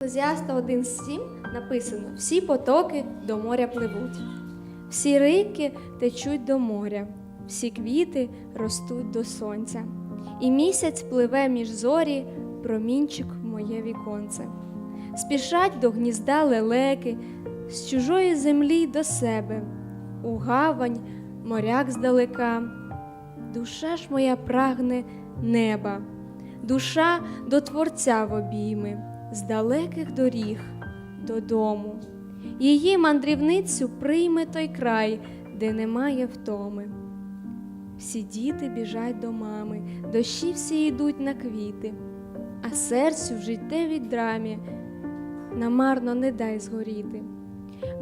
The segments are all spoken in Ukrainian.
Екклезіаста 1.7 написано: всі потоки до моря пливуть, всі рики течуть до моря, всі квіти ростуть до сонця, і місяць пливе між зорі, промінчик моє віконце. Спішать до гнізда лелеки, з чужої землі до себе, у гавань моряк здалека. Душа ж моя прагне неба, душа до Творця в обійми, з далеких доріг додому. Її мандрівницю прийме той край, де немає втоми. Всі діти біжать до мами, дощі всі йдуть на квіти, а серцю в життєвій драмі намарно не дай згоріти.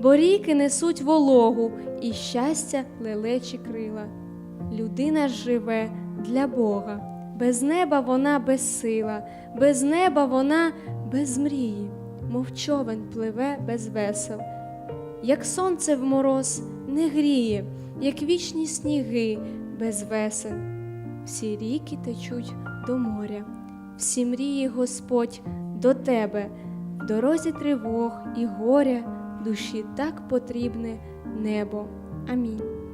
Бо ріки несуть вологу і щастя лелечі крила. Людина живе для Бога, без неба вона безсила, без неба вона без мрії, мов човен пливе без весел. Як сонце в мороз не гріє, як вічні сніги без весел. Всі ріки течуть до моря, всі мрії Господь до тебе, в дорозі тривог і горя, душі так потрібне небо. Амінь.